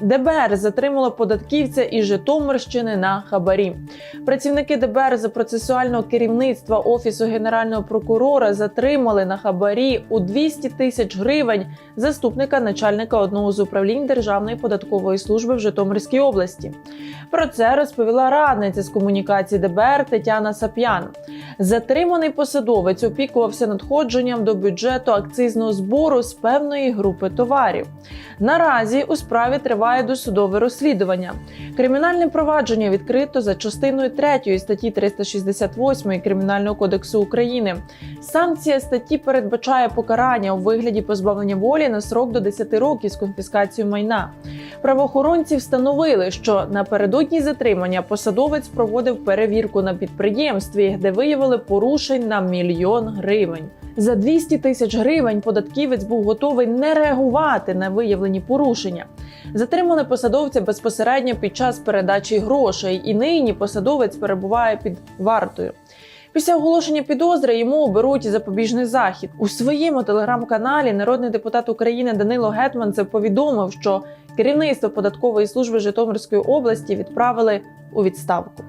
ДБР затримало податківця із Житомирщини на хабарі. Працівники ДБР за процесуального керівництва офісу генерального прокурора затримали на хабарі у 200 тисяч гривень заступника начальника одного з управлінь Державної податкової служби в Житомирській області. Про це розповіла радниця з комунікації ДБР Тетяна Сап'ян. Затриманий посадовець опікувався надходженням до бюджету акцизного збору з певної групи товарів. Наразі у справі триває досудове розслідування. Кримінальне провадження відкрито за частиною 3 статті 368 Кримінального кодексу України. Санкція статті передбачає покарання у вигляді позбавлення волі на срок до 10 років з конфіскацією майна. Правоохоронці встановили, що напередодні затримання посадовець проводив перевірку на підприємстві, де виявили порушень на мільйон гривень. За 200 тисяч гривень податківець був готовий не реагувати на виявлені порушення. Затримали посадовця безпосередньо під час передачі грошей, і нині посадовець перебуває під вартою. Після оголошення підозри йому оберуть запобіжний захід у своєму телеграм-каналі. Народний депутат України Данило Гетманцев повідомив, що керівництво податкової служби Житомирської області відправили у відставку.